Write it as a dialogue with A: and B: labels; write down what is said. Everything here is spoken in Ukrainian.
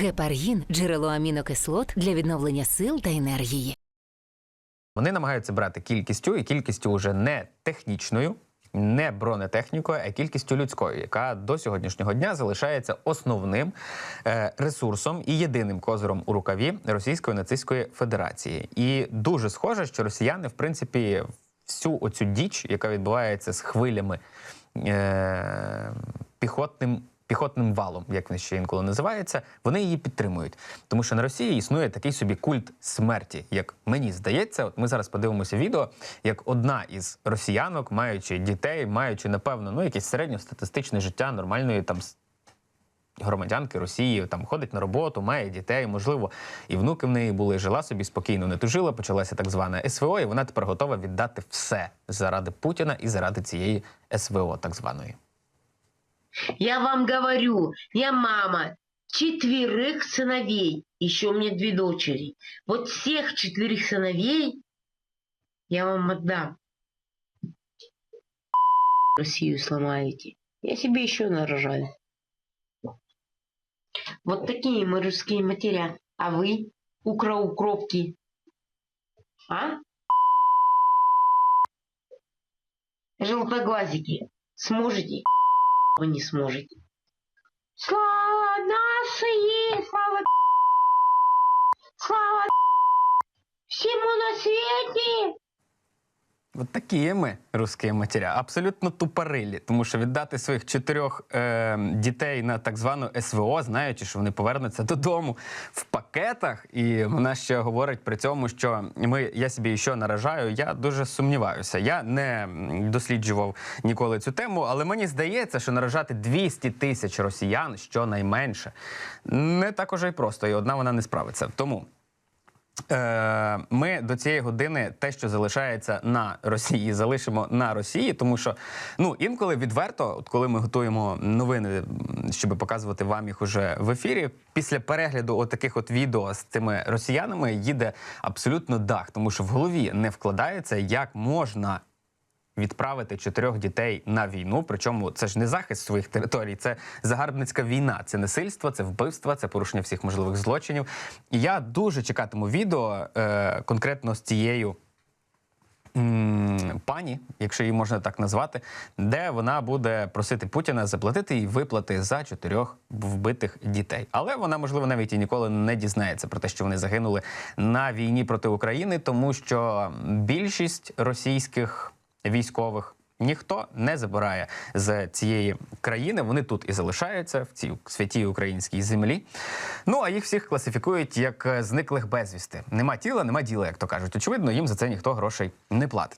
A: Гепаргін джерело амінокислот для відновлення сил та енергії.
B: Вони намагаються брати кількістю і кількістю вже не технічною, не бронетехнікою, а кількістю людською, яка до сьогоднішнього дня залишається основним е, ресурсом і єдиним козиром у рукаві Російської нацистської федерації. І дуже схоже, що росіяни, в принципі, всю оцю діч, яка відбувається з хвилями е, піхотним. Піхотним валом, як він ще інколи називається, вони її підтримують. Тому що на Росії існує такий собі культ смерті. Як мені здається, от ми зараз подивимося відео, як одна із росіянок, маючи дітей, маючи, напевно, ну якесь середньостатистичне життя нормальної там громадянки Росії, там ходить на роботу, має дітей, можливо, і внуки в неї були, жила собі спокійно, не тужила, почалася так звана СВО, і вона тепер готова віддати все заради Путіна і заради цієї СВО, так званої.
C: Я вам говорю, я мама четверых сыновей, еще у меня две дочери. Вот всех четверых сыновей я вам отдам. Россию сломаете. Я себе еще нарожаю. Вот такие мы русские матеря. А вы, украукропки, а? Желтоглазики, сможете? Вы не сможете. Слава нашей, слава слава
B: От такі ми, русські абсолютно тупорилі, тому що віддати своїх чотирьох е, дітей на так звану СВО, знаючи, що вони повернуться додому в пакетах, і вона ще говорить при цьому, що ми я собі ще наражаю. Я дуже сумніваюся. Я не досліджував ніколи цю тему, але мені здається, що наражати 200 тисяч росіян щонайменше не так уже й просто, і одна вона не справиться. Тому. Е, Ми до цієї години те, що залишається на Росії, залишимо на Росії, тому що ну інколи відверто, от коли ми готуємо новини, щоб показувати вам їх уже в ефірі, після перегляду от таких от відео з цими росіянами їде абсолютно дах, тому що в голові не вкладається, як можна відправити чотирьох дітей на війну. Причому це ж не захист своїх територій, це загарбницька війна, це насильство, це вбивство, це порушення всіх можливих злочинів. І я дуже чекатиму відео е, конкретно з цією. Пані, якщо її можна так назвати, де вона буде просити Путіна заплатити їй виплати за чотирьох вбитих дітей. Але вона, можливо, навіть і ніколи не дізнається про те, що вони загинули на війні проти України, тому що більшість російських військових ніхто не забирає з цієї країни. Вони тут і залишаються в цій святій українській землі. Ну а їх всіх класифікують як зниклих безвісти. Нема тіла, нема діла, як то кажуть. Очевидно, їм за це ніхто грошей не платить.